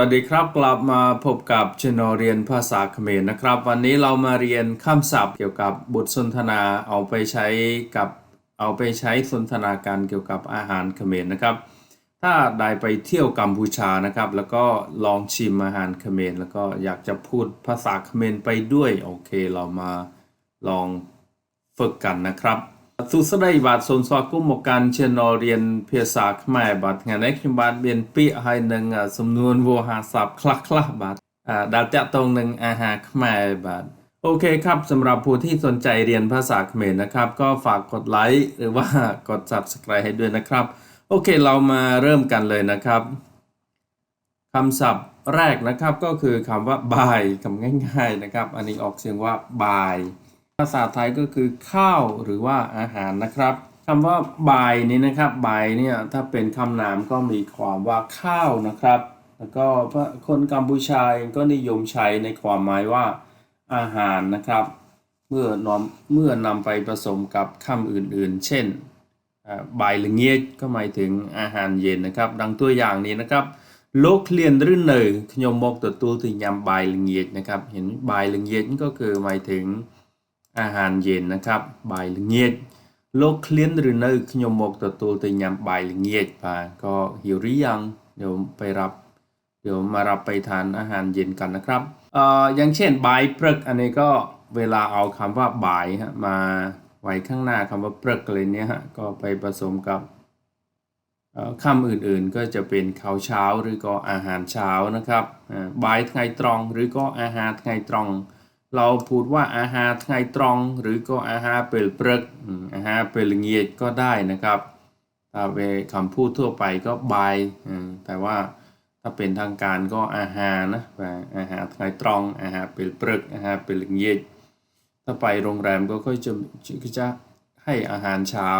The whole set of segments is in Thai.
วัสดีครับกลับมาพบกับช anel เรียนภาษาเขมรนะครับ วันนี้เรามาเรียนคำศัพท์เกี่ยวกับบทสนทนาเอาไปใช้กับเอาไปใช้สนทนาการเกี่ยวกับอาหารเขมรนะครับ ถ้าได้ไปเที่ยวกัมพูชานะครับ แล้วก็ลองชิมอาหารเขมรแล้วก็อยากจะพูดภาษาเขมรไปด้วยโอเค เรามาลองฝึกกันนะครับ សួស្តីបាទសូមស្វាគមន៍មកកាន់ Channel រៀនភាសាខ្មែរបាទថ្ងៃនេះខ្ញុំបាទមានពាក្យហើយនឹងសំនួនវោហារស័ព្ទខ្លះៗបាទអឺដែលតាក់ទងនឹងអាហារខ្មែរបាទអូខេครับสำหรับผู้ที่สนใจเรียนภาษาเขมรนะครับ ก็ฝากกดไลค์หรือว่ากด Subscribe ให้ด้วยนะครับ โอเคเรามาเริ่มกันเลยนะครับคำศัพท์แรกนะครับก็คือคำว่าบายคำง่ายๆนะครับ อันนี้ออกเสียงว่าบาย ภาษาไทยก็คือข้าวหรือว่าอาหารนะครับคำว่าบายนี้นะครับบายเนี่ยถ้าเป็นคำนามก็มีความว่าข้าวนะครับ แล้วก็คนกัมพูชาเองก็นิยมใช้ในความหมายว่าอาหารนะครับ เมื่อนำเมื่อนำไปผสมกับคำอื่นๆ เช่นบายละเงียก็หมายถึงอาหารเย็นนะครับ ดังตัวอย่างนี้นะครับโลกเรียนรื่นเนยขยมมกตัวตัวถึงยำบายละเงียนะครับ เห็นบายละเงียก็คือหมายถึง อาหารเย็นนะครับบ่ายเงียบโลกเคลื่อนหรือเนื้อขยมบอกตัวตัวแต่ยำบ่ายเงียดไปก็หิวหรือยังเดี๋ยวไปรับ เดี๋ยวมารับไปทานอาหารเย็นกันนะครับเอ่ออย่างเช่นบ่ายปรึกอันนี้ก็เวลาเอาคำว่าบ่ายฮะมาไว้ข้างหน้าคำว่าปรึกเลยเนี้ยฮะก็ไปผสมกับคำอื่นๆก็จะเป็นข้าวเช้าหรือก็อาหารเช้านะครับบ่ายไงตรองหรือก็อาหารไงตรอง เราพูดว่าอาหารไงตรอง หรือก็อาหารเปิลเปรกอาหารเปิลเงียดก็ได้นะครับถ้าเป็นคำพูดทั่วไปก็บายแต่ว่าถ้าเป็นทางการก็อาหารนะอาหารไงตรอง อาหารเปิลเปรกอาหารเปิลเงียดถ้าไปโรงแรมก็ค่อยจะจะให้อาหารเช้า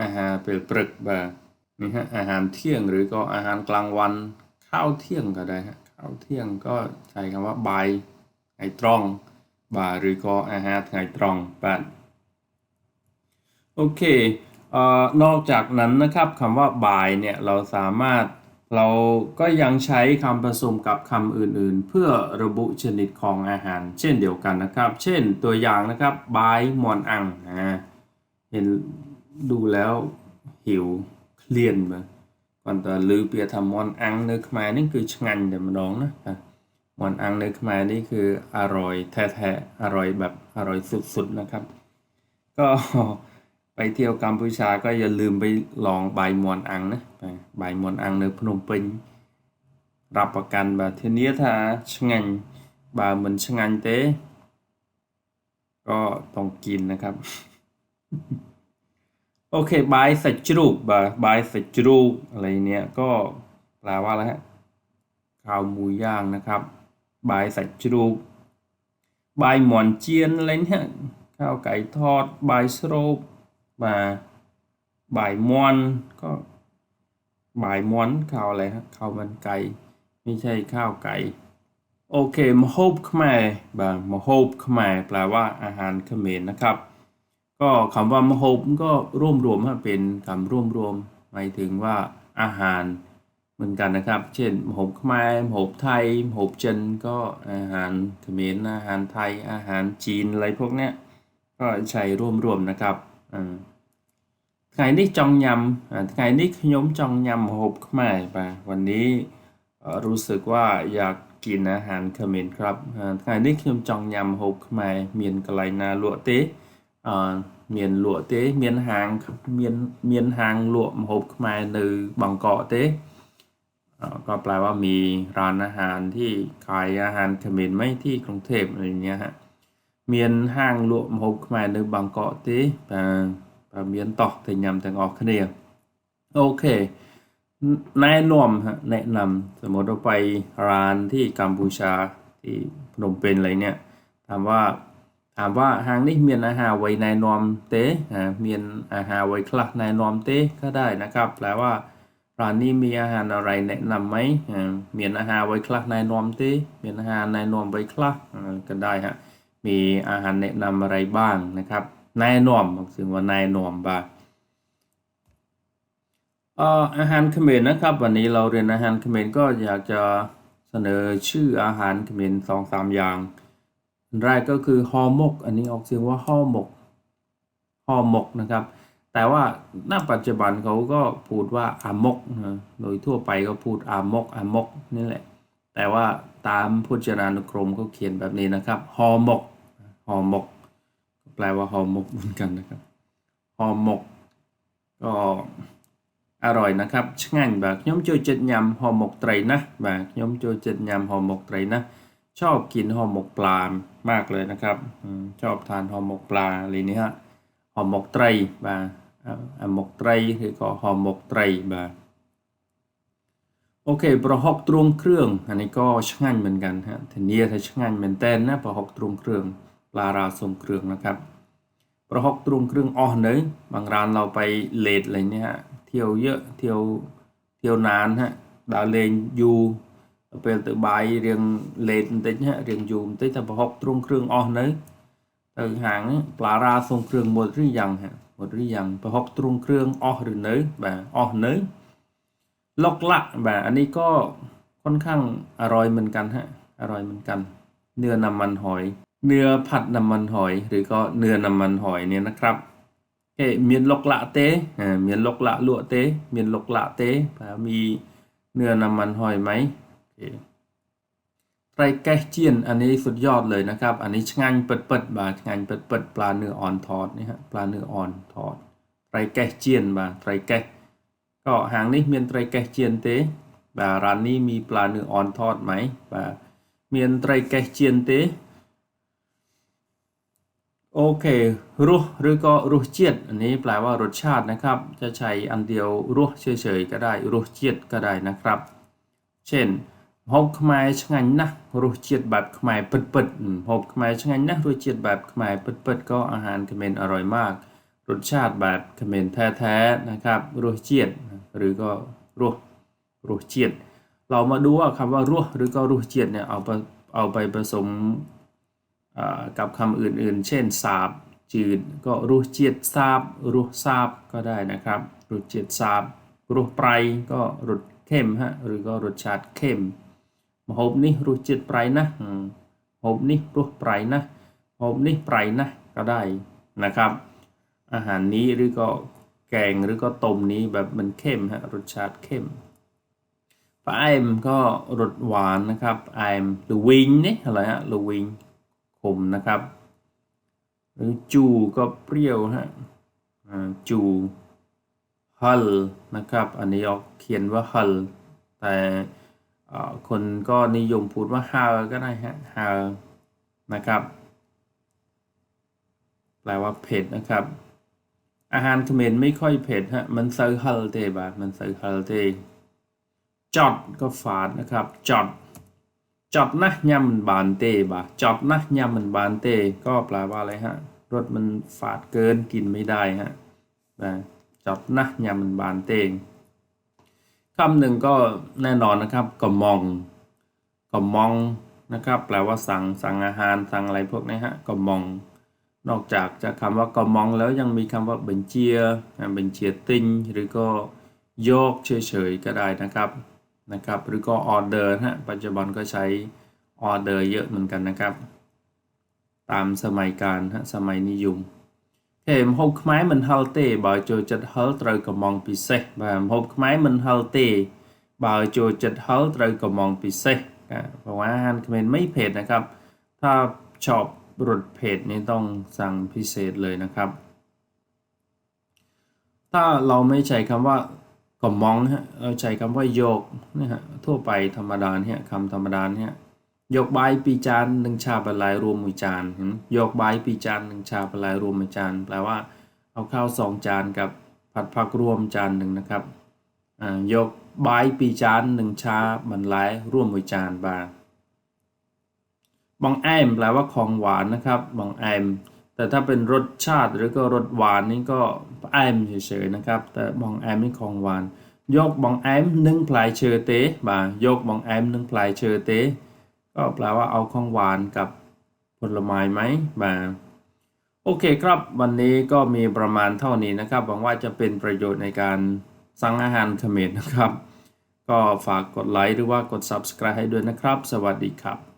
อาหารเปิลเปรกแบบนี่ฮะอาหารเที่ยงหรือก็อาหารกลางวันข้าวเที่ยงก็ได้ฮะข้าวเที่ยงก็ใช้คำว่าบาย ថ្ងៃត្រង់បាទឬក៏អាហារថ្ងៃត្រង់បាទโอเคเอ่อนอกจากนั้นนะครับคำว่าบ่ายเนี่ยเราสามารถเราก็ยังใช้คำผสมกับคำอื่นๆ เพื่อระบุชนิดของอาหาร เช่นเดียวกันนะครับ เช่นตัวอย่างนะครับบายมอนอังนะเห็นดูแล้วหิวเคลียนมาก่อนแต่ลือเปียทำมอนอังนึกมานี่คือชงันแต่มาดองนะ หมอนอังเลินมานี่คืออร่อยแท้ๆ อร่อยแบบอร่อยสุดๆนะครับ ก็ไปเที่ยวกัมพูชาก็อย่าลืมไปลองใบมอนอังนะใบมอนอังในพนมเปญรับประกันแบบเทนี้ถ้าช่านบาเหมือนช่านเต้ก็ต้องกินนะครับ โอเคบายสัจจูปบายสัจจูปอะไรเนี้ยก็แปลว่าอะไรฮะข้าวมูย่างนะครับ បាយសាច់ជ្រូកបាយមាន់ចៀនលេងข้าวไก่ทอดបាយស្រូបបាទបាយមាន់ก็បាយមាន់ข้าวอะไรฮะข้าวมันไก่ไม่ใช่ข้าวไก่โอเคมโฮบខ្មែរបាទมโฮบខ្មែរแปลว่าอาหารเขมรนะครับ ก็คำว่ามโฮบก็ร่วมรวมเป็นคำร่วมรวมหมายถึงว่าอาหาร เหมือนกันนะครับ เช่นหบขมายหบไทยหบจันก็อาหารเขมรอาหารไทย อาหารจีนอะไรพวกเนี้ยก็ใช้ร่วมๆนะครับอ่าไงนี่จองยำไงนี่ขยมจองยำหบขมายไปวันนี้รู้สึกว่าอยากกินอาหารเขมรครับไงนี่ขยมจองยำหบขมายเมียนกะไลนาลวเตเมียนลวเตเมียนหางเมียนเมียนหางลวหบขมายในบังเกาะเต ก็แปลว่ามีร้านอาหารที่ขายอาหารเขมรไหมที่กรุงเทพอะไรเงี้ยฮะเมียนห้างลวกมหกมาในบางเกาะตีแต่เมียนต่อแต่ยำแต่งออกคะแนนโอเคแนะนำฮะแนะนำสมมติเราไปร้านที่กัมพูชาที่พนมเปญอะไรเนี่ยถามว่าถามว่าห้างนี้เมียนอาหารไว้ในนอมเต้เมียนอาหารไว้คลักในนอมเต้ก็ได้นะครับ แปลว่า ร้านนี้มีอาหารอะไรแนะนำไหมมีอาหารไว้คลักนายนอมตีมีอาหารนายนอมไว้คลักก็ได้ฮะ มีอาหารแนะนำอะไรบ้างนะครับ นายนอมซึ่งว่านายนอมบ้างอาหารเขมรนะครับ วันนี้เราเรียนอาหารเขมรก็อยากจะเสนอชื่ออาหารเขมรสองสามอย่างแรกก็คือห่อมก อันนี้ออกเสียงว่าห่อมกห่อมกนะครับ แต่ว่าณปัจจุบันเขาก็พูดว่าอามกนะโดยทั่วไปก็พูดอามกอามกนี่แหละ แต่ว่าตามพจนานุกรมเขาเขียนแบบนี้นะครับหอมกหอมก แปลว่าหอมกเหมือนกันนะครับหอมก ก็อร่อยนะครับช่างแบบยมโจเจ็ดยำหอมกไตรนะแบบยมโจเจ็ดยำหอมกไตรนะชอบกินหอมกปลามากเลยนะครับชอบทานหอมกปลาอะไรนี้ฮะหอมกไตรแบบ หมกត្រីឬក៏ห่อหมกត្រីបាទអូខេប្រហុកទ្រង់គ្រឿងអានេះក៏ឆ្ងាញ់เหมือนกันฮะធានាថាឆ្ងាញ់មែនតើណាប្រហុកទ្រង់គ្រឿងปลาราทรงเครื่องนะครับ ប្រហុកទ្រង់គ្រឿងអស់នៅบางร้านเราไปเลทอะไรเนี่ยฮะเที่ยวเยอะเที่ยวเที่ยวนานฮะដើរលេងយូរដល់ពេលទៅបាយរៀងលេតបន្តិចហ่ะរៀងយូរបន្តិចតែប្រហុកទ្រង់គ្រឿងអស់នៅទៅហាងនេះปลาរាทรงគ្រឿង หมดหรือยังประหกตรงเครื่องออหรือเนื้อแบบออเนื้อลอกละแบบอันนี้ก็ค่อนข้างอร่อยเหมือนกันฮะอร่อยเหมือนกัน เนื้อน้ำมันหอย เนื้อผัดน้ำมันหอย หรือก็เนื้อน้ำมันหอยเนี่ยนะครับเอเมียนลอกละเตอ่าเมียนลอกละลวดเตะเมียนลอกละเตะมีเนื้อน้ำมันหอยไหมโอเค ไตรแกะเจียนอันนี้สุดยอดเลยนะครับ อันนี้ช่างเปิดเปิดๆบาช่างเปิดเปิดปลาเนื้ออ่อนทอดนี่ฮะปลาเนื้ออ่อนทอดไตรแกะเจียนบาไตรแกะก็หางนี้เมียนไตรแกะเจียนเต้บาร้านนี้มีปลาเนื้ออ่อนทอดไหมบาเมียนไตรแกะเจียนเต้โอเครสหรือก็รสเจียดอันนี้แปลว่ารสชาตินะครับ จะใช้อันเดียวรสเฉยๆก็ได้รสเจียดก็ได้นะครับ เช่น หอบขมายช่างไงนะรู้จิตแบบขมายเปิดๆหอบขมายช่างไงนะรู้จิตแบบขมายเปิดๆก็อาหารเขมนอร่อยมาก รสชาติแบบเขมนแท้ๆนะครับรู้จิตหรือก็รู้รู้จิตเรามาดูว่าคำว่ารู้หรือก็รู้จิตเนี่ยเอาเอาไปผสมกับคำอื่นๆ เช่นสาบจืดก็รู้จิตทราบรู้ทาบก็ได้นะครับรู้จิตทราบรู้ไพรก็รสเข้มฮะหรือก็รสชาติเข้ม มหบนี้รูเจียดไพรนะหอมมหบนี้รูไพรนะมหบนี้ไพรนะก็ได้นะครับ อาหารนี้หรือก็แกงหรือก็ต้มนี้แบบมันเข้มฮะรสชาติเข้มปลาไอมก็รสหวานนะครับไอมหรือวิงนี่อะไรฮะหรือวิงขมนะครับ หรือจูก็เปรี้ยวฮะจูฮัลนะครับ อันนี้ออกเขียนว่าฮัลแต่ คนก็นิยมพูดว่าฮาก็ได้ฮะฮานะครับ แปลว่าเผ็ดนะครับ อาหารเขมรไม่ค่อยเผ็ดฮะ มันเซอร์ฮัลเตบามันเซอร์ฮัลเตจอดก็ฝาดนะครับ จอด จอดนะยำมันบานเตบ่ะจอดนะยำมันบานเต ก็แปลว่าอะไรฮะรสมันฝาดเกินกินไม่ได้ฮะนะจอดนะยำมันบานเต คำหนึ่งก็แน่นอนนะครับกระมองกระมองนะครับแปลว่าสั่งสั่งอาหารสั่งอะไรพวกนี้ฮะกระมอง นอกจากจะคำว่ากระมองแล้วยังมีคำว่าเบนเจียเบนเจียติงหรือก็โยกเฉยๆก็ได้นะครับนะครับ หรือก็ออเดอร์ฮะปัจจุบันก็ใช้ออเดอร์เยอะเหมือนกันนะครับ ตามสมัยการฮะสมัยนิยม ហេម្ហូបខ្មែរមិនហឹលទេបើចូលចិត្តហឹលត្រូវកំងពិសេសបាទម្ហូបខ្មែរមិនហឹលទេបើចូលចិត្តហឹលត្រូវកំងពិសេសបាទเพราะว่าอาหารเขมรไม่เผ็ดนะครับ ถ้าชอบรสเผ็ดนี่ต้องสั่งพิเศษเลยนะครับ ถ้าเราไม่ใช้คำว่า ก็มองฮะเราใช้คำว่าโยกนะฮะทั่วไปธรรมดาเนี่ยคำธรรมดาเนี่ย ยกใบปีจานหนึ่งชาบะลายรวมมือจานยกใบายปีจานหนึ่งชาบะลายรวมมือจานแปลว่า เอาข้าวสองจานกับผัดผักรวมจานหนึ่งนะครับอ่ายกใบายปีจานหนึ่งชาบรรลัยร่วมมือจานบาบองแอมแปลว่าของหวานนะครับบองแอมแต่ถ้าเป็นรสชาติหรือก็รสหวานนี่ก็แอมเฉยๆนะครับ แต่บองแอมนี่ของหวาน ยกบองแอมหนึ่งพลายเชอเตบายกบองแอมหนึ่งพลายเชอเต ก็แปลว่าเอาของหวานกับผลไม้ไหมมาโอเคครับวันนี้ก็มีประมาณเท่านี้นะครับหวังว่าจะเป็นประโยชน์ในการสั่งอาหารเขมรนะครับ ก็ฝากกดไลค์หรือว่ากด Subscribe ให้ด้วยนะครับ สวัสดีครับ